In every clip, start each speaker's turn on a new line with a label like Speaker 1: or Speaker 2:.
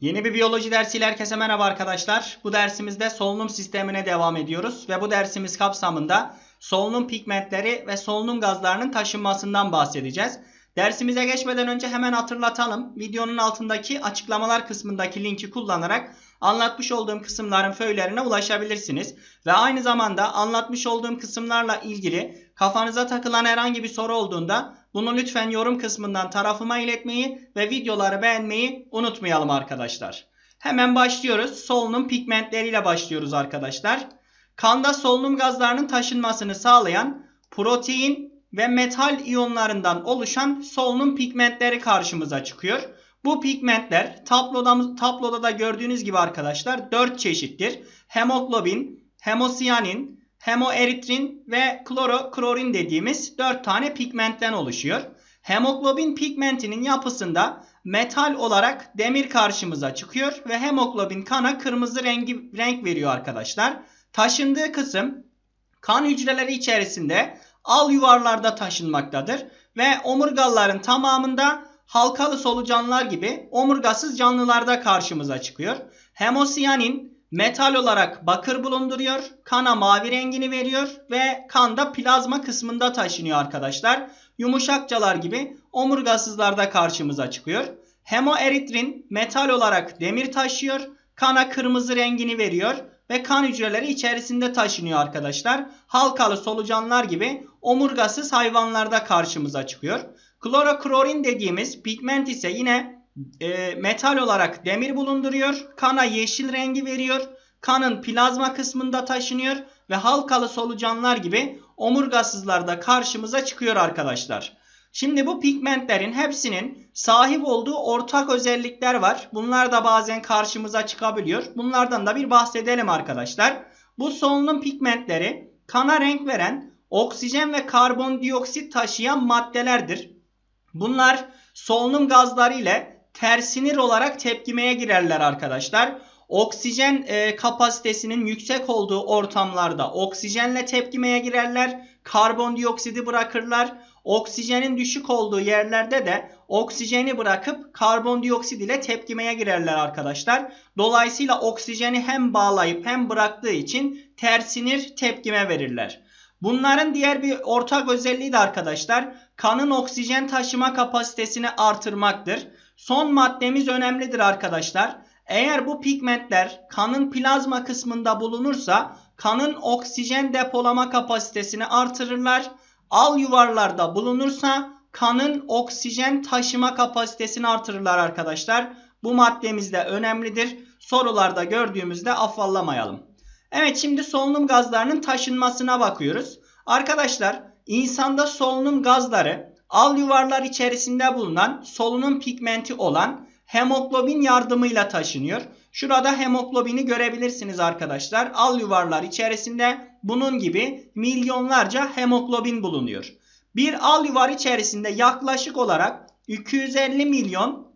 Speaker 1: Yeni bir biyoloji dersiyle herkese merhaba arkadaşlar. Bu dersimizde solunum sistemine devam ediyoruz ve bu dersimiz kapsamında solunum pigmentleri ve solunum gazlarının taşınmasından bahsedeceğiz. Dersimize geçmeden önce hemen hatırlatalım. Videonun altındaki açıklamalar kısmındaki linki kullanarak anlatmış olduğum kısımların föylerine ulaşabilirsiniz. Ve aynı zamanda anlatmış olduğum kısımlarla ilgili kafanıza takılan herhangi bir soru olduğunda bunu lütfen yorum kısmından tarafıma iletmeyi ve videoları beğenmeyi unutmayalım arkadaşlar. Hemen başlıyoruz. Solunum pigmentleriyle başlıyoruz arkadaşlar. Kanda solunum gazlarının taşınmasını sağlayan protein ve metal iyonlarından oluşan solunum pigmentleri karşımıza çıkıyor. Bu pigmentler tabloda, tabloda da gördüğünüz gibi arkadaşlar 4 çeşittir. Hemoglobin, hemosiyanin, hemoeritrin ve kloroklorin dediğimiz 4 tane pigmentten oluşuyor. Hemoglobin pigmentinin yapısında metal olarak demir karşımıza çıkıyor ve hemoglobin kana kırmızı rengi renk veriyor arkadaşlar. Taşındığı kısım kan hücreleri içerisinde al yuvarlarda taşınmaktadır ve omurgaların tamamında halkalı solucanlar gibi omurgasız canlılarda karşımıza çıkıyor. Hemosiyanin metal olarak bakır bulunduruyor, kana mavi rengini veriyor ve kanda plazma kısmında taşınıyor arkadaşlar. Yumuşakçalar gibi omurgasızlarda karşımıza çıkıyor. Hemoeritrin metal olarak demir taşıyor, kana kırmızı rengini veriyor ve kan hücreleri içerisinde taşınıyor arkadaşlar. Halkalı solucanlar gibi omurgasız hayvanlarda karşımıza çıkıyor. Kloroklorin dediğimiz pigment ise yine e, metal olarak demir bulunduruyor. Kana yeşil rengi veriyor. Kanın plazma kısmında taşınıyor ve halkalı solucanlar gibi omurgasızlarda karşımıza çıkıyor arkadaşlar. Şimdi bu pigmentlerin hepsinin sahip olduğu ortak özellikler var. Bunlar da bazen karşımıza çıkabiliyor. Bunlardan da bir bahsedelim arkadaşlar. Bu solunum pigmentleri kana renk veren oksijen ve karbondioksit taşıyan maddelerdir. Bunlar solunum gazları ile tersinir olarak tepkimeye girerler arkadaşlar. Oksijen e, kapasitesinin yüksek olduğu ortamlarda oksijenle tepkimeye girerler. Karbondioksidi bırakırlar. Oksijenin düşük olduğu yerlerde de oksijeni bırakıp karbondioksit ile tepkimeye girerler arkadaşlar. Dolayısıyla oksijeni hem bağlayıp hem bıraktığı için tersinir tepkime verirler. Bunların diğer bir ortak özelliği de arkadaşlar kanın oksijen taşıma kapasitesini artırmaktır. Son maddemiz önemlidir arkadaşlar. Eğer bu pigmentler kanın plazma kısmında bulunursa kanın oksijen depolama kapasitesini artırırlar. Al yuvarlarda bulunursa kanın oksijen taşıma kapasitesini artırırlar arkadaşlar. Bu maddemiz de önemlidir. Sorularda gördüğümüzde afallamayalım. Evet şimdi solunum gazlarının taşınmasına bakıyoruz. Arkadaşlar insanda solunum gazları al yuvarlar içerisinde bulunan solunum pigmenti olan hemoglobin yardımıyla taşınıyor. Şurada hemoglobini görebilirsiniz arkadaşlar. Al yuvarlar içerisinde bunun gibi milyonlarca hemoglobin bulunuyor. Bir al yuvar içerisinde yaklaşık olarak 250 milyon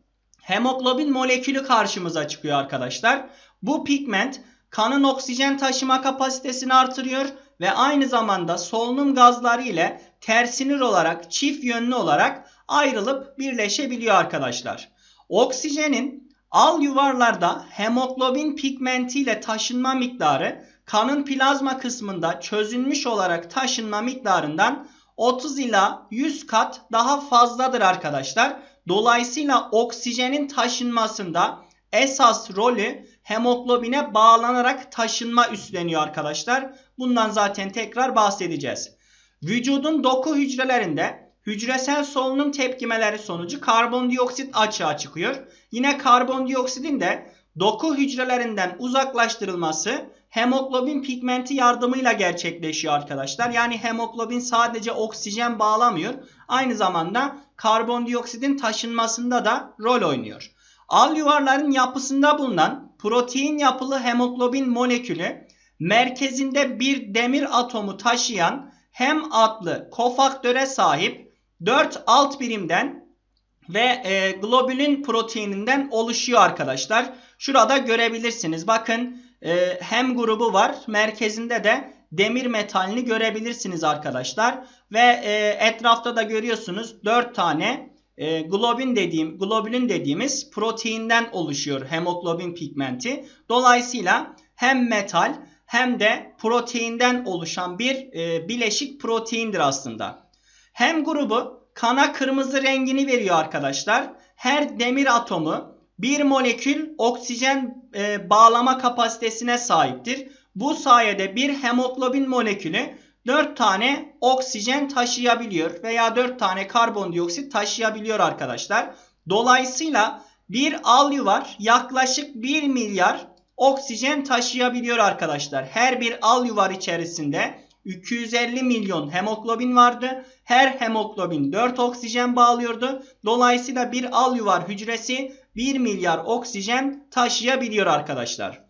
Speaker 1: hemoglobin molekülü karşımıza çıkıyor arkadaşlar. Bu pigment kanın oksijen taşıma kapasitesini artırıyor ve aynı zamanda solunum gazları ile tersinir olarak çift yönlü olarak ayrılıp birleşebiliyor arkadaşlar. Oksijenin al yuvarlarda hemoglobin pigmenti ile taşınma miktarı kanın plazma kısmında çözünmüş olarak taşınma miktarından 30 ila 100 kat daha fazladır arkadaşlar. Dolayısıyla oksijenin taşınmasında esas rolü hemoglobine bağlanarak taşınma üstleniyor arkadaşlar. Bundan zaten tekrar bahsedeceğiz. Vücudun doku hücrelerinde hücresel solunum tepkimeleri sonucu karbondioksit açığa çıkıyor. Yine karbondioksidin de doku hücrelerinden uzaklaştırılması hemoglobin pigmenti yardımıyla gerçekleşiyor arkadaşlar. Yani hemoglobin sadece oksijen bağlamıyor. Aynı zamanda karbondioksidin taşınmasında da rol oynuyor. Al yuvarların yapısında bulunan protein yapılı hemoglobin molekülü merkezinde bir demir atomu taşıyan hem adlı kofaktöre sahip 4 alt birimden ve e, globulin proteininden oluşuyor arkadaşlar. Şurada görebilirsiniz. Bakın e, hem grubu var. Merkezinde de demir metalini görebilirsiniz arkadaşlar. Ve e, etrafta da görüyorsunuz 4 tane e, globin dediğim globulin dediğimiz proteinden oluşuyor hemoglobin pigmenti. Dolayısıyla hem metal hem de proteinden oluşan bir e, bileşik proteindir aslında. Hem grubu kana kırmızı rengini veriyor arkadaşlar. Her demir atomu bir molekül oksijen e, bağlama kapasitesine sahiptir. Bu sayede bir hemoglobin molekülü 4 tane oksijen taşıyabiliyor veya 4 tane karbondioksit taşıyabiliyor arkadaşlar. Dolayısıyla bir alyuvar yaklaşık 1 milyar oksijen taşıyabiliyor arkadaşlar. Her bir alyuvar içerisinde 250 milyon hemoglobin vardı. Her hemoglobin 4 oksijen bağlıyordu. Dolayısıyla bir alyuvar hücresi 1 milyar oksijen taşıyabiliyor arkadaşlar.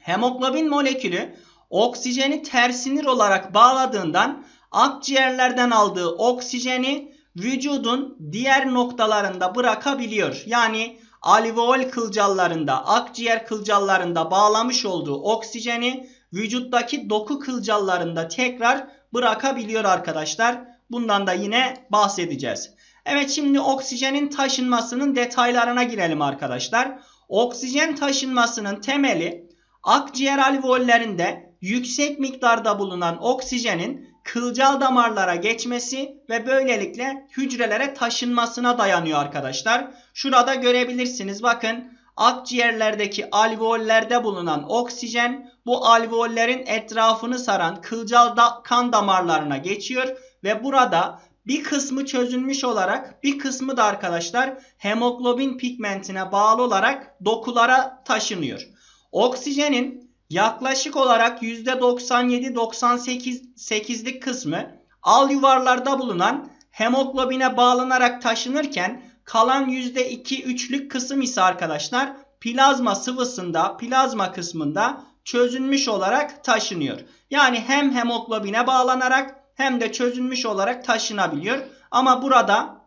Speaker 1: Hemoglobin molekülü oksijeni tersinir olarak bağladığından akciğerlerden aldığı oksijeni vücudun diğer noktalarında bırakabiliyor. Yani alveol kılcallarında, akciğer kılcallarında bağlamış olduğu oksijeni vücuttaki doku kılcallarında tekrar bırakabiliyor arkadaşlar. Bundan da yine bahsedeceğiz. Evet şimdi oksijenin taşınmasının detaylarına girelim arkadaşlar. Oksijen taşınmasının temeli akciğer alveollerinde yüksek miktarda bulunan oksijenin kılcal damarlara geçmesi ve böylelikle hücrelere taşınmasına dayanıyor arkadaşlar. Şurada görebilirsiniz bakın akciğerlerdeki alveollerde bulunan oksijen bu alveollerin etrafını saran kılcal da kan damarlarına geçiyor ve burada bir kısmı çözülmüş olarak bir kısmı da arkadaşlar hemoglobin pigmentine bağlı olarak dokulara taşınıyor. Oksijenin yaklaşık olarak %97-98'lik kısmı al yuvarlarda bulunan hemoglobine bağlanarak taşınırken kalan %2-3'lük kısım ise arkadaşlar plazma sıvısında plazma kısmında çözünmüş olarak taşınıyor. Yani hem hemoglobine bağlanarak hem de çözünmüş olarak taşınabiliyor. Ama burada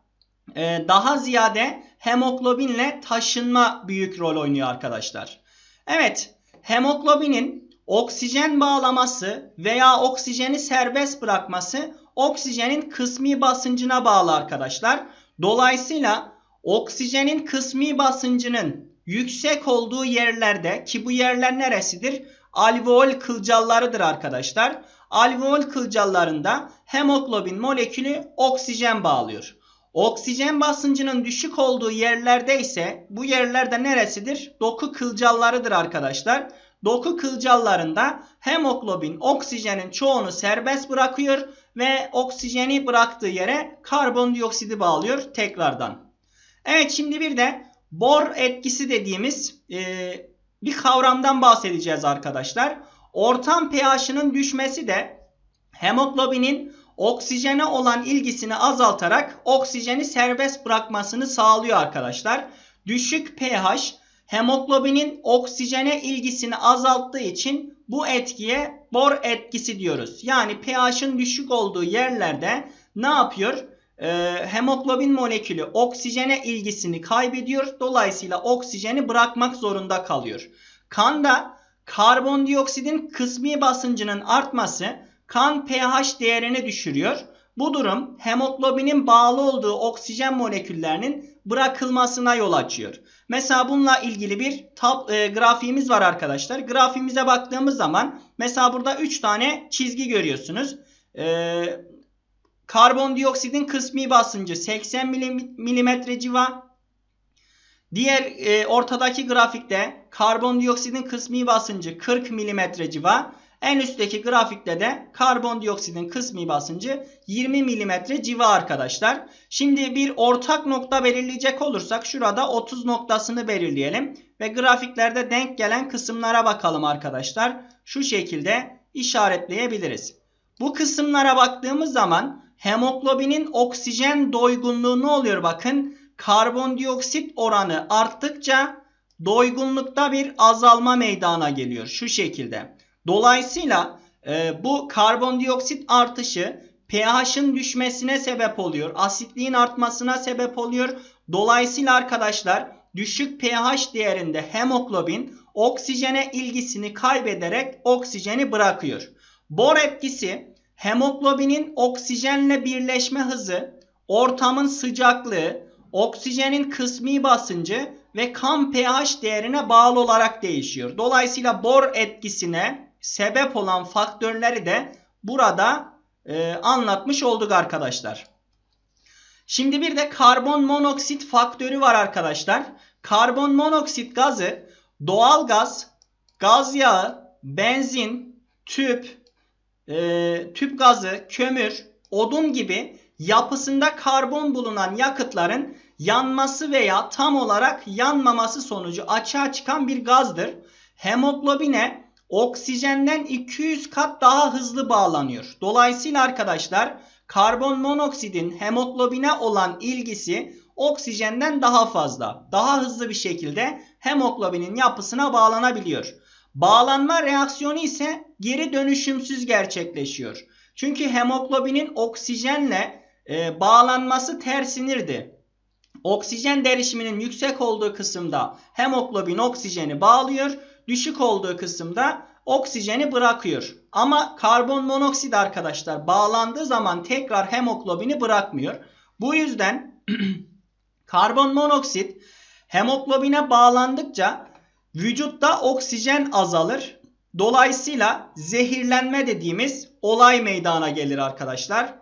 Speaker 1: e, daha ziyade hemoglobinle taşınma büyük rol oynuyor arkadaşlar. Evet hemoglobinin oksijen bağlaması veya oksijeni serbest bırakması oksijenin kısmi basıncına bağlı arkadaşlar. Dolayısıyla oksijenin kısmi basıncının yüksek olduğu yerlerde ki bu yerler neresidir? Alveol kılcallarıdır arkadaşlar. Alveol kılcallarında hemoglobin molekülü oksijen bağlıyor. Oksijen basıncının düşük olduğu yerlerde ise bu yerlerde neresidir? Doku kılcallarıdır arkadaşlar. Doku kılcallarında hemoglobin oksijenin çoğunu serbest bırakıyor ve oksijeni bıraktığı yere karbondioksidi bağlıyor tekrardan. Evet şimdi bir de bor etkisi dediğimiz e, bir kavramdan bahsedeceğiz arkadaşlar. Ortam pH'ının düşmesi de hemoglobinin oksijene olan ilgisini azaltarak oksijeni serbest bırakmasını sağlıyor arkadaşlar. Düşük pH hemoglobinin oksijene ilgisini azalttığı için bu etkiye bor etkisi diyoruz. Yani pH'ın düşük olduğu yerlerde ne yapıyor? Ee, hemoglobin molekülü oksijene ilgisini kaybediyor. Dolayısıyla oksijeni bırakmak zorunda kalıyor. Kanda karbondioksidin kısmi basıncının artması kan pH değerini düşürüyor. Bu durum hemoglobinin bağlı olduğu oksijen moleküllerinin bırakılmasına yol açıyor. Mesela bununla ilgili bir tab e, grafiğimiz var arkadaşlar. Grafiğimize baktığımız zaman mesela burada 3 tane çizgi görüyorsunuz. E, karbondioksidin kısmi basıncı 80 mm civa. Diğer e, ortadaki grafikte karbondioksidin kısmi basıncı 40 mm civa. En üstteki grafikte de karbondioksidin kısmi basıncı 20 mm civa arkadaşlar. Şimdi bir ortak nokta belirleyecek olursak şurada 30 noktasını belirleyelim. Ve grafiklerde denk gelen kısımlara bakalım arkadaşlar. Şu şekilde işaretleyebiliriz. Bu kısımlara baktığımız zaman hemoglobinin oksijen doygunluğu ne oluyor bakın. Karbondioksit oranı arttıkça doygunlukta bir azalma meydana geliyor. Şu şekilde. Dolayısıyla e, bu karbondioksit artışı pH'ın düşmesine sebep oluyor. Asitliğin artmasına sebep oluyor. Dolayısıyla arkadaşlar düşük pH değerinde hemoglobin oksijene ilgisini kaybederek oksijeni bırakıyor. Bor etkisi hemoglobinin oksijenle birleşme hızı, ortamın sıcaklığı, oksijenin kısmi basıncı ve kan pH değerine bağlı olarak değişiyor. Dolayısıyla bor etkisine sebep olan faktörleri de burada e, anlatmış olduk arkadaşlar. Şimdi bir de karbon monoksit faktörü var arkadaşlar. Karbon monoksit gazı doğal gaz, gaz yağı, benzin, tüp, e, tüp gazı, kömür, odun gibi yapısında karbon bulunan yakıtların yanması veya tam olarak yanmaması sonucu açığa çıkan bir gazdır. Hemoglobine oksijenden 200 kat daha hızlı bağlanıyor. Dolayısıyla arkadaşlar karbon monoksidin hemoglobine olan ilgisi oksijenden daha fazla. Daha hızlı bir şekilde hemoglobinin yapısına bağlanabiliyor. Bağlanma reaksiyonu ise geri dönüşümsüz gerçekleşiyor. Çünkü hemoglobinin oksijenle e, bağlanması tersinirdi. Oksijen derişiminin yüksek olduğu kısımda hemoglobin oksijeni bağlıyor. Düşük olduğu kısımda oksijeni bırakıyor. Ama karbon monoksit arkadaşlar bağlandığı zaman tekrar hemoglobini bırakmıyor. Bu yüzden karbon monoksit hemoglobine bağlandıkça vücutta oksijen azalır. Dolayısıyla zehirlenme dediğimiz olay meydana gelir arkadaşlar.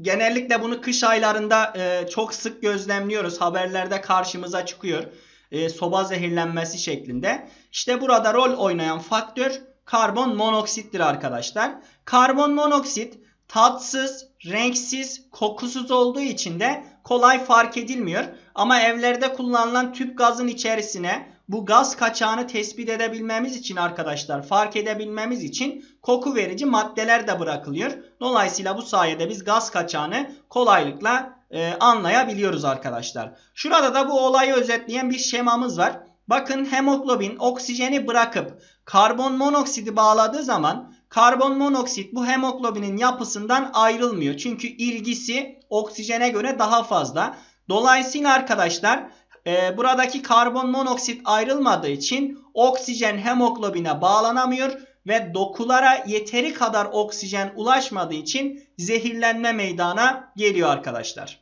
Speaker 1: Genellikle bunu kış aylarında e, çok sık gözlemliyoruz. Haberlerde karşımıza çıkıyor. E, soba zehirlenmesi şeklinde. İşte burada rol oynayan faktör karbon monoksittir arkadaşlar. Karbon monoksit tatsız, renksiz, kokusuz olduğu için de kolay fark edilmiyor. Ama evlerde kullanılan tüp gazın içerisine bu gaz kaçağını tespit edebilmemiz için arkadaşlar fark edebilmemiz için koku verici maddeler de bırakılıyor. Dolayısıyla bu sayede biz gaz kaçağını kolaylıkla e, anlayabiliyoruz arkadaşlar. Şurada da bu olayı özetleyen bir şemamız var. Bakın hemoglobin oksijeni bırakıp karbon monoksidi bağladığı zaman karbon monoksit bu hemoglobinin yapısından ayrılmıyor. Çünkü ilgisi oksijene göre daha fazla. Dolayısıyla arkadaşlar e, buradaki karbon monoksit ayrılmadığı için oksijen hemoglobine bağlanamıyor ve dokulara yeteri kadar oksijen ulaşmadığı için zehirlenme meydana geliyor arkadaşlar.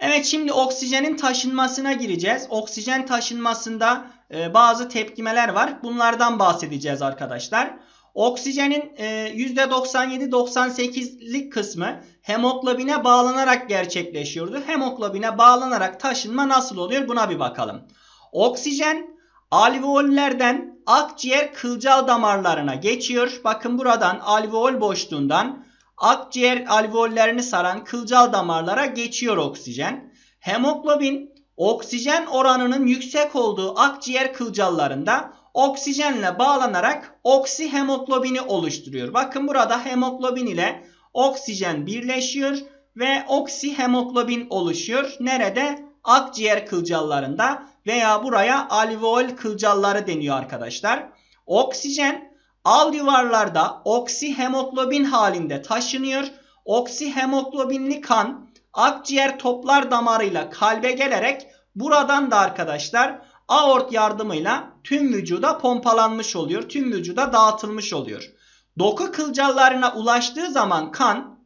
Speaker 1: Evet şimdi oksijenin taşınmasına gireceğiz. Oksijen taşınmasında e, bazı tepkimeler var. Bunlardan bahsedeceğiz arkadaşlar. Oksijenin e, %97-98'lik kısmı hemoglobine bağlanarak gerçekleşiyordu. Hemoglobine bağlanarak taşınma nasıl oluyor buna bir bakalım. Oksijen alveollerden akciğer kılcal damarlarına geçiyor. Bakın buradan alveol boşluğundan akciğer alveollerini saran kılcal damarlara geçiyor oksijen. Hemoglobin oksijen oranının yüksek olduğu akciğer kılcallarında oksijenle bağlanarak oksihemoglobini oluşturuyor. Bakın burada hemoglobin ile oksijen birleşiyor ve oksihemoglobin oluşuyor. Nerede? Akciğer kılcallarında veya buraya alveol kılcalları deniyor arkadaşlar. Oksijen alveolarda oksihemoglobin halinde taşınıyor. Oksihemoglobinli kan akciğer toplar damarıyla kalbe gelerek buradan da arkadaşlar aort yardımıyla tüm vücuda pompalanmış oluyor. Tüm vücuda dağıtılmış oluyor. Doku kılcallarına ulaştığı zaman kan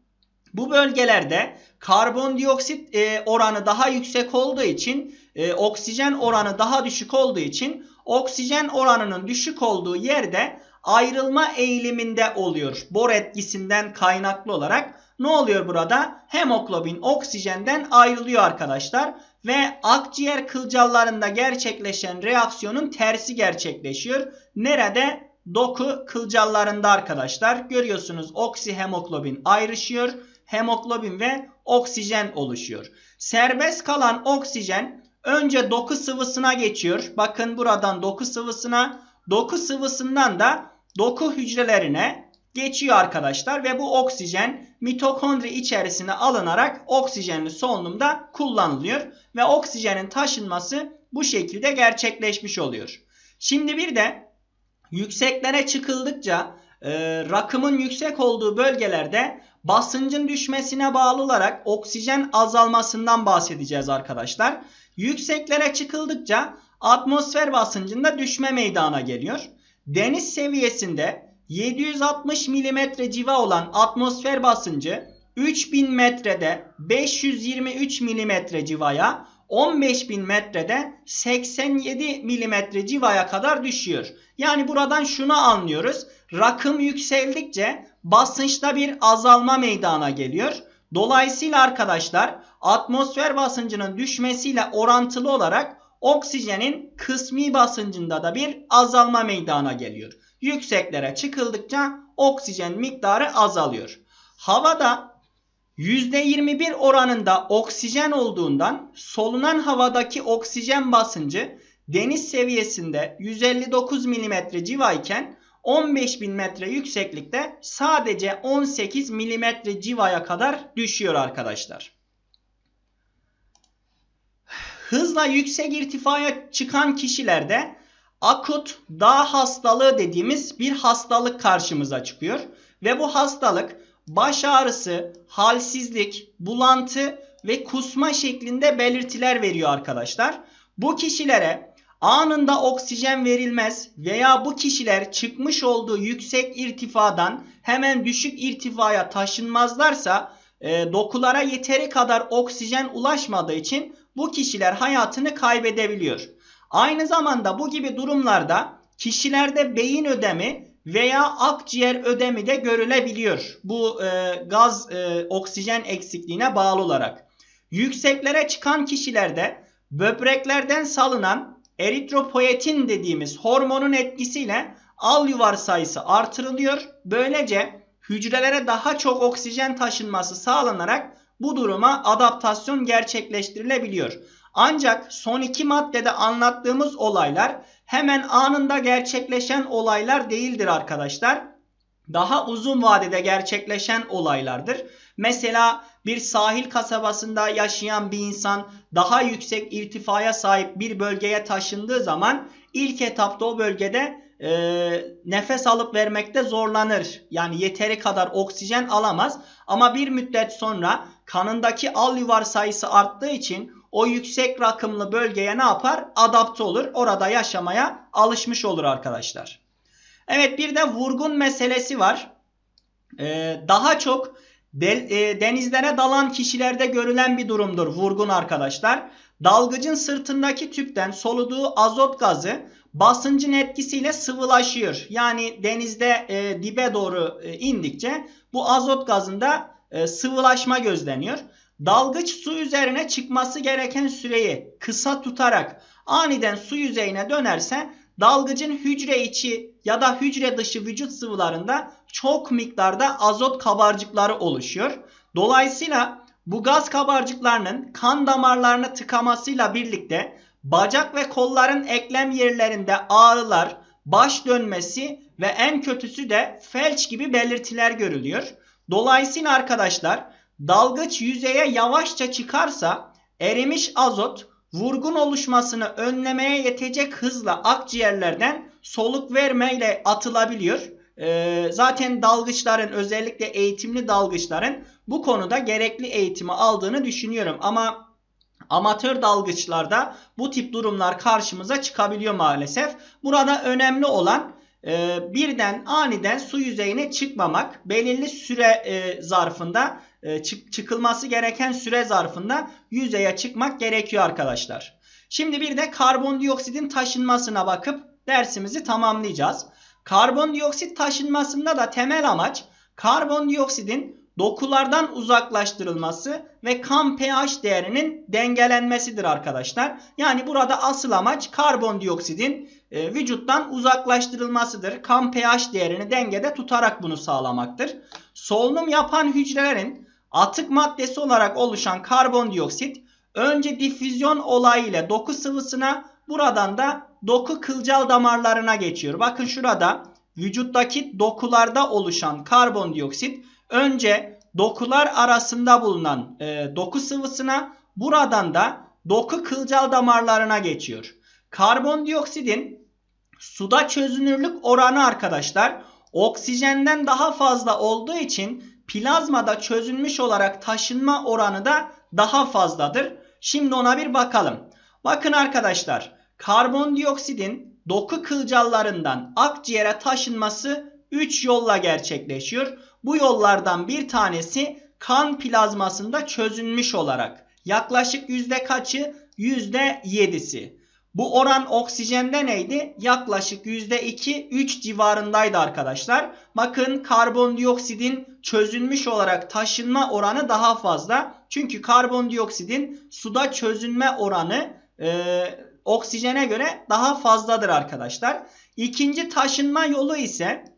Speaker 1: bu bölgelerde karbondioksit e, oranı daha yüksek olduğu için e, oksijen oranı daha düşük olduğu için oksijen oranının düşük olduğu yerde ayrılma eğiliminde oluyor. Bor etkisinden kaynaklı olarak ne oluyor burada? Hemoglobin oksijenden ayrılıyor arkadaşlar ve akciğer kılcallarında gerçekleşen reaksiyonun tersi gerçekleşiyor. Nerede? Doku kılcallarında arkadaşlar. Görüyorsunuz oksihemoglobin ayrışıyor. Hemoglobin ve oksijen oluşuyor. Serbest kalan oksijen önce doku sıvısına geçiyor. Bakın buradan doku sıvısına, doku sıvısından da doku hücrelerine geçiyor arkadaşlar ve bu oksijen mitokondri içerisine alınarak oksijenli solunumda kullanılıyor ve oksijenin taşınması bu şekilde gerçekleşmiş oluyor. Şimdi bir de yükseklere çıkıldıkça e, rakımın yüksek olduğu bölgelerde basıncın düşmesine bağlı olarak oksijen azalmasından bahsedeceğiz arkadaşlar. Yükseklere çıkıldıkça atmosfer basıncında düşme meydana geliyor. Deniz seviyesinde 760 mm civa olan atmosfer basıncı 3000 metrede 523 milimetre civaya 15.000 metrede 87 milimetre civaya kadar düşüyor. Yani buradan şunu anlıyoruz. Rakım yükseldikçe basınçta bir azalma meydana geliyor. Dolayısıyla arkadaşlar atmosfer basıncının düşmesiyle orantılı olarak oksijenin kısmi basıncında da bir azalma meydana geliyor. Yükseklere çıkıldıkça oksijen miktarı azalıyor. Havada %21 oranında oksijen olduğundan solunan havadaki oksijen basıncı deniz seviyesinde 159 mm civayken 15.000 metre yükseklikte sadece 18 mm civaya kadar düşüyor arkadaşlar. Hızla yüksek irtifaya çıkan kişilerde akut dağ hastalığı dediğimiz bir hastalık karşımıza çıkıyor. Ve bu hastalık baş ağrısı, halsizlik, bulantı ve kusma şeklinde belirtiler veriyor arkadaşlar. Bu kişilere anında oksijen verilmez veya bu kişiler çıkmış olduğu yüksek irtifadan hemen düşük irtifaya taşınmazlarsa e, dokulara yeteri kadar oksijen ulaşmadığı için bu kişiler hayatını kaybedebiliyor. Aynı zamanda bu gibi durumlarda kişilerde beyin ödemi veya akciğer ödemi de görülebiliyor. Bu e, gaz e, oksijen eksikliğine bağlı olarak. Yükseklere çıkan kişilerde böbreklerden salınan eritropoyetin dediğimiz hormonun etkisiyle al yuvar sayısı artırılıyor. Böylece hücrelere daha çok oksijen taşınması sağlanarak bu duruma adaptasyon gerçekleştirilebiliyor. Ancak son iki maddede anlattığımız olaylar hemen anında gerçekleşen olaylar değildir arkadaşlar. Daha uzun vadede gerçekleşen olaylardır. Mesela bir sahil kasabasında yaşayan bir insan daha yüksek irtifaya sahip bir bölgeye taşındığı zaman ilk etapta o bölgede e, nefes alıp vermekte zorlanır. Yani yeteri kadar oksijen alamaz. Ama bir müddet sonra kanındaki al yuvar sayısı arttığı için o yüksek rakımlı bölgeye ne yapar? Adapte olur. Orada yaşamaya alışmış olur arkadaşlar. Evet bir de vurgun meselesi var. Ee, daha çok de, e, denizlere dalan kişilerde görülen bir durumdur vurgun arkadaşlar. Dalgıcın sırtındaki tüpten soluduğu azot gazı basıncın etkisiyle sıvılaşıyor. Yani denizde e, dibe doğru e, indikçe bu azot gazında e, sıvılaşma gözleniyor. Dalgıç su üzerine çıkması gereken süreyi kısa tutarak aniden su yüzeyine dönerse dalgıcın hücre içi ya da hücre dışı vücut sıvılarında çok miktarda azot kabarcıkları oluşuyor. Dolayısıyla bu gaz kabarcıklarının kan damarlarını tıkamasıyla birlikte bacak ve kolların eklem yerlerinde ağrılar, baş dönmesi ve en kötüsü de felç gibi belirtiler görülüyor. Dolayısıyla arkadaşlar dalgıç yüzeye yavaşça çıkarsa erimiş azot vurgun oluşmasını önlemeye yetecek hızla akciğerlerden soluk vermeyle atılabiliyor. Ee, zaten dalgıçların özellikle eğitimli dalgıçların bu konuda gerekli eğitimi aldığını düşünüyorum. Ama amatör dalgıçlarda bu tip durumlar karşımıza çıkabiliyor maalesef. Burada önemli olan e, birden aniden su yüzeyine çıkmamak. Belirli süre e, zarfında e, çık çıkılması gereken süre zarfında yüzeye çıkmak gerekiyor arkadaşlar. Şimdi bir de karbondioksitin taşınmasına bakıp dersimizi tamamlayacağız. Karbondioksit taşınmasında da temel amaç karbondioksitin dokulardan uzaklaştırılması ve kan pH değerinin dengelenmesidir arkadaşlar. Yani burada asıl amaç karbondioksidin e, vücuttan uzaklaştırılmasıdır. Kan pH değerini dengede tutarak bunu sağlamaktır. Solunum yapan hücrelerin atık maddesi olarak oluşan karbondioksit önce difüzyon olayı ile doku sıvısına buradan da doku kılcal damarlarına geçiyor. Bakın şurada vücuttaki dokularda oluşan karbondioksit önce dokular arasında bulunan e, doku sıvısına buradan da doku kılcal damarlarına geçiyor. Karbondioksidin suda çözünürlük oranı arkadaşlar oksijenden daha fazla olduğu için plazmada çözülmüş olarak taşınma oranı da daha fazladır. Şimdi ona bir bakalım. Bakın arkadaşlar karbondioksidin doku kılcallarından akciğere taşınması 3 yolla gerçekleşiyor. Bu yollardan bir tanesi kan plazmasında çözünmüş olarak. Yaklaşık yüzde kaçı? Yüzde yedisi. Bu oran oksijende neydi? Yaklaşık %2-3 civarındaydı arkadaşlar. Bakın karbondioksidin çözünmüş olarak taşınma oranı daha fazla. Çünkü karbondioksidin suda çözünme oranı e, oksijene göre daha fazladır arkadaşlar. İkinci taşınma yolu ise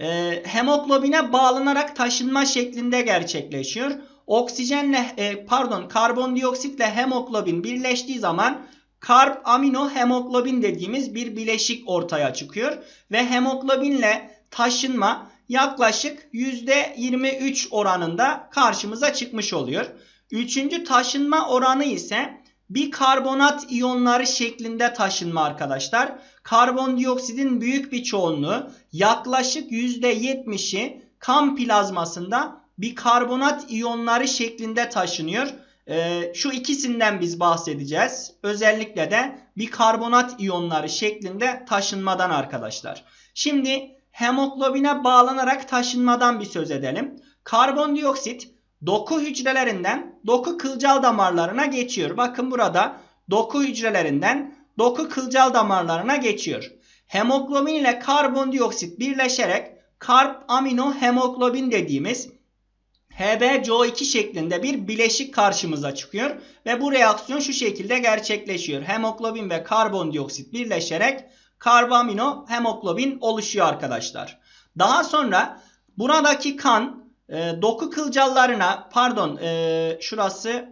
Speaker 1: e, hemoglobine bağlanarak taşınma şeklinde gerçekleşiyor. Oksijenle e, pardon karbondioksitle hemoglobin birleştiği zaman karb amino hemoglobin dediğimiz bir bileşik ortaya çıkıyor ve hemoglobinle taşınma yaklaşık %23 oranında karşımıza çıkmış oluyor. Üçüncü taşınma oranı ise bikarbonat iyonları şeklinde taşınma arkadaşlar. Karbondioksidin büyük bir çoğunluğu yaklaşık %70'i kan plazmasında bikarbonat iyonları şeklinde taşınıyor. Ee, şu ikisinden biz bahsedeceğiz. Özellikle de bikarbonat iyonları şeklinde taşınmadan arkadaşlar. Şimdi hemoglobine bağlanarak taşınmadan bir söz edelim. Karbondioksit doku hücrelerinden doku kılcal damarlarına geçiyor. Bakın burada doku hücrelerinden doku kılcal damarlarına geçiyor. Hemoglobin ile karbondioksit birleşerek karp amino hemoglobin dediğimiz HbCO2 şeklinde bir bileşik karşımıza çıkıyor ve bu reaksiyon şu şekilde gerçekleşiyor. Hemoglobin ve karbondioksit birleşerek karbamino hemoglobin oluşuyor arkadaşlar. Daha sonra buradaki kan e, doku kılcallarına pardon e, şurası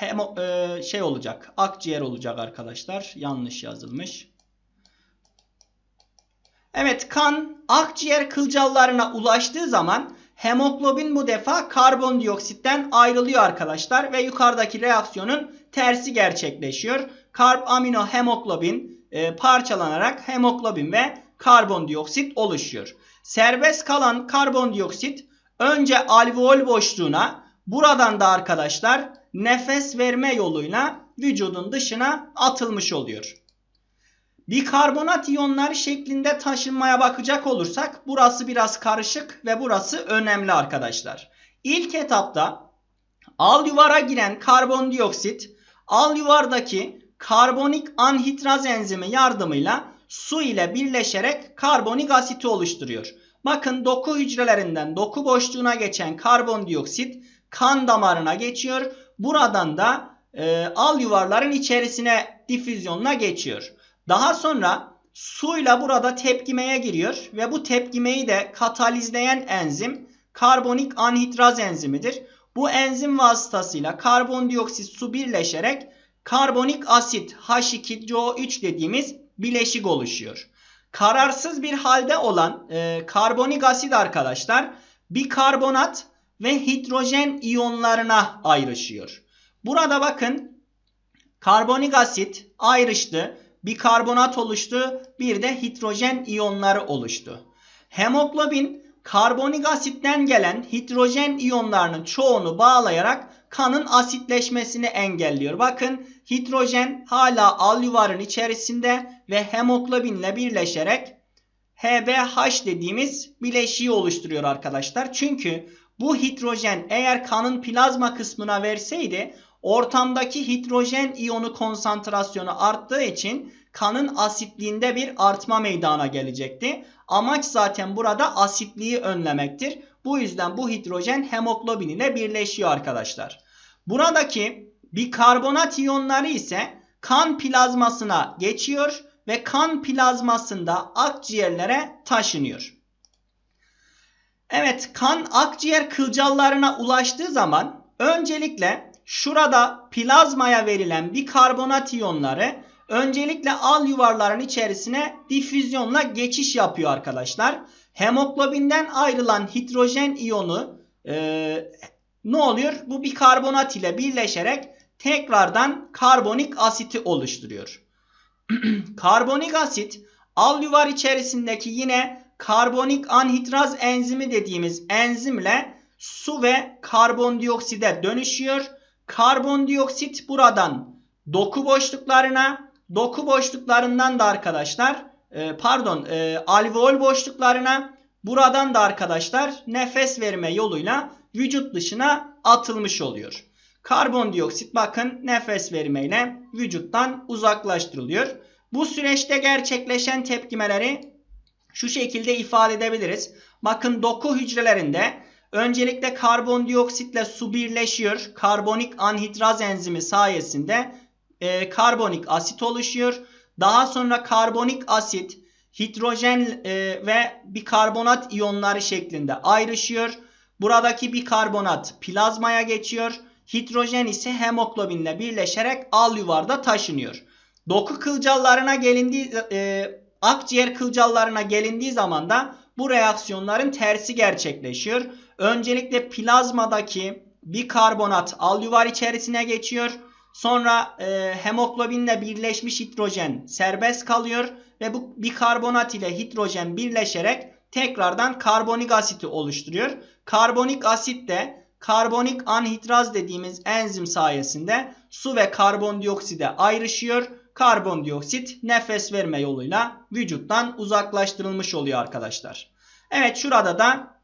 Speaker 1: hemo, e, şey olacak akciğer olacak arkadaşlar yanlış yazılmış. Evet kan akciğer kılcallarına ulaştığı zaman Hemoglobin bu defa karbondioksitten ayrılıyor arkadaşlar ve yukarıdaki reaksiyonun tersi gerçekleşiyor. Karb amino hemoglobin e, parçalanarak hemoglobin ve karbondioksit oluşuyor. Serbest kalan karbondioksit önce alveol boşluğuna buradan da arkadaşlar nefes verme yoluyla vücudun dışına atılmış oluyor. Bikarbonat iyonları şeklinde taşınmaya bakacak olursak burası biraz karışık ve burası önemli arkadaşlar. İlk etapta al yuvara giren karbondioksit al yuvardaki karbonik anhidraz enzimi yardımıyla su ile birleşerek karbonik asiti oluşturuyor. Bakın doku hücrelerinden doku boşluğuna geçen karbondioksit kan damarına geçiyor. Buradan da e, al yuvarların içerisine difüzyonla geçiyor. Daha sonra suyla burada tepkimeye giriyor ve bu tepkimeyi de katalizleyen enzim karbonik anhidraz enzimidir. Bu enzim vasıtasıyla karbondioksit su birleşerek karbonik asit H2CO3 dediğimiz bileşik oluşuyor. Kararsız bir halde olan e, karbonik asit arkadaşlar bikarbonat ve hidrojen iyonlarına ayrışıyor. Burada bakın karbonik asit ayrıştı bikarbonat oluştu. Bir de hidrojen iyonları oluştu. Hemoglobin karbonik asitten gelen hidrojen iyonlarının çoğunu bağlayarak kanın asitleşmesini engelliyor. Bakın hidrojen hala alüvarın içerisinde ve hemoglobinle birleşerek HBH dediğimiz bileşiği oluşturuyor arkadaşlar. Çünkü bu hidrojen eğer kanın plazma kısmına verseydi ortamdaki hidrojen iyonu konsantrasyonu arttığı için kanın asitliğinde bir artma meydana gelecekti. Amaç zaten burada asitliği önlemektir. Bu yüzden bu hidrojen hemoglobin ile birleşiyor arkadaşlar. Buradaki bikarbonat iyonları ise kan plazmasına geçiyor ve kan plazmasında akciğerlere taşınıyor. Evet kan akciğer kılcallarına ulaştığı zaman öncelikle şurada plazmaya verilen bikarbonat iyonları öncelikle al yuvarların içerisine difüzyonla geçiş yapıyor arkadaşlar. Hemoglobinden ayrılan hidrojen iyonu e, ne oluyor? Bu bikarbonat ile birleşerek tekrardan karbonik asiti oluşturuyor. karbonik asit al yuvar içerisindeki yine karbonik anhidraz enzimi dediğimiz enzimle su ve karbondiokside dönüşüyor. Karbondioksit buradan doku boşluklarına doku boşluklarından da arkadaşlar e, pardon e, alveol boşluklarına buradan da arkadaşlar nefes verme yoluyla vücut dışına atılmış oluyor. Karbondioksit bakın nefes vermeyle vücuttan uzaklaştırılıyor. Bu süreçte gerçekleşen tepkimeleri şu şekilde ifade edebiliriz. Bakın doku hücrelerinde öncelikle karbondioksitle su birleşiyor. Karbonik anhidraz enzimi sayesinde e, karbonik asit oluşuyor. Daha sonra karbonik asit hidrojen e, ve bikarbonat iyonları şeklinde ayrışıyor. Buradaki bikarbonat plazmaya geçiyor. Hidrojen ise hemoglobinle birleşerek al yuvarda taşınıyor. Doku kılcallarına gelindiği e, akciğer kılcallarına gelindiği zaman da bu reaksiyonların tersi gerçekleşiyor. Öncelikle plazmadaki bikarbonat al yuvar içerisine geçiyor. Sonra e, hemoglobinle birleşmiş hidrojen serbest kalıyor ve bu bikarbonat ile hidrojen birleşerek tekrardan karbonik asiti oluşturuyor. Karbonik asit de karbonik anhidraz dediğimiz enzim sayesinde su ve karbondiokside ayrışıyor. Karbondioksit nefes verme yoluyla vücuttan uzaklaştırılmış oluyor arkadaşlar. Evet şurada da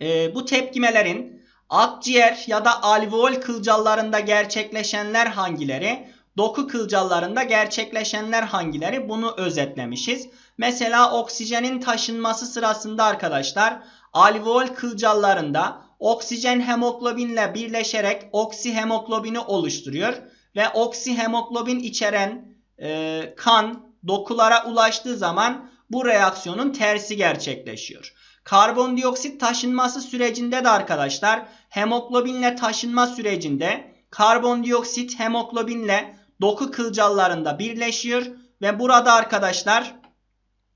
Speaker 1: e, bu tepkimelerin akciğer ya da alveol kılcallarında gerçekleşenler hangileri? Doku kılcallarında gerçekleşenler hangileri? Bunu özetlemişiz. Mesela oksijenin taşınması sırasında arkadaşlar alveol kılcallarında oksijen hemoglobinle birleşerek oksihemoglobini oluşturuyor. Ve oksihemoglobin içeren e, kan dokulara ulaştığı zaman bu reaksiyonun tersi gerçekleşiyor. Karbondioksit taşınması sürecinde de arkadaşlar hemoglobinle taşınma sürecinde karbondioksit hemoglobinle doku kılcallarında birleşiyor ve burada arkadaşlar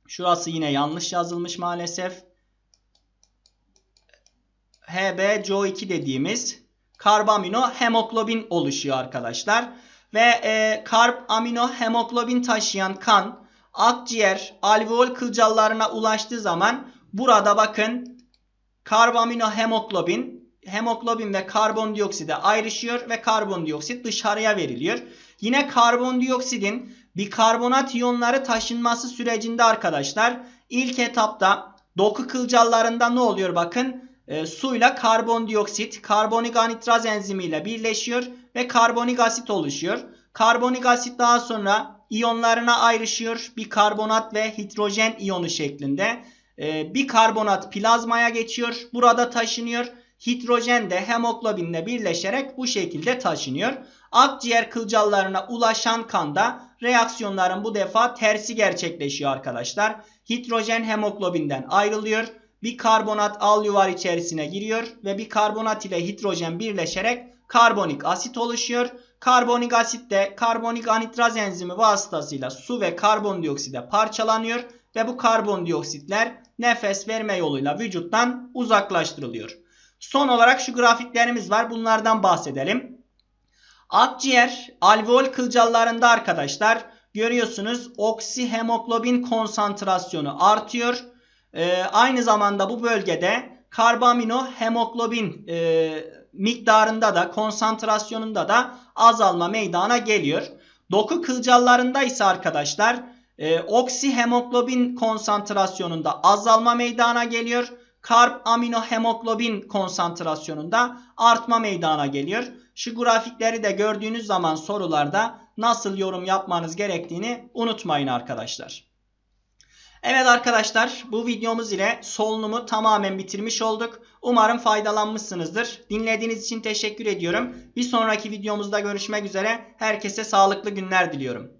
Speaker 1: şurası yine yanlış yazılmış maalesef. HbCO2 dediğimiz karbamino hemoglobin oluşuyor arkadaşlar. Ve e, karb amino hemoglobin taşıyan kan akciğer alveol kılcallarına ulaştığı zaman burada bakın karbamino hemoglobin hemoglobin ve karbondiokside ayrışıyor ve karbondioksit dışarıya veriliyor. Yine karbondioksidin bikarbonat iyonları taşınması sürecinde arkadaşlar ilk etapta doku kılcallarında ne oluyor bakın e, suyla karbondioksit karbonik anhidraz enzimiyle birleşiyor ve karbonik asit oluşuyor. Karbonik asit daha sonra iyonlarına ayrışıyor. Bir karbonat ve hidrojen iyonu şeklinde. E, bir karbonat plazmaya geçiyor. Burada taşınıyor. Hidrojen de hemoglobinle birleşerek bu şekilde taşınıyor. Akciğer kılcallarına ulaşan kanda reaksiyonların bu defa tersi gerçekleşiyor arkadaşlar. Hidrojen hemoglobinden ayrılıyor. Bir karbonat al yuvar içerisine giriyor ve bir karbonat ile hidrojen birleşerek karbonik asit oluşuyor. Karbonik asit de karbonik anhidraz enzimi vasıtasıyla su ve karbondiokside parçalanıyor ve bu karbondioksitler nefes verme yoluyla vücuttan uzaklaştırılıyor. Son olarak şu grafiklerimiz var. Bunlardan bahsedelim. Akciğer alveol kılcallarında arkadaşlar görüyorsunuz oksihemoglobin konsantrasyonu artıyor. Ee, aynı zamanda bu bölgede karbamino hemoglobin e, miktarında da konsantrasyonunda da azalma meydana geliyor. Doku kılcallarında ise arkadaşlar e, oksihemoglobin konsantrasyonunda azalma meydana geliyor. Karb amino hemoglobin konsantrasyonunda artma meydana geliyor. Şu grafikleri de gördüğünüz zaman sorularda nasıl yorum yapmanız gerektiğini unutmayın arkadaşlar. Evet arkadaşlar bu videomuz ile solunumu tamamen bitirmiş olduk. Umarım faydalanmışsınızdır. Dinlediğiniz için teşekkür ediyorum. Bir sonraki videomuzda görüşmek üzere. Herkese sağlıklı günler diliyorum.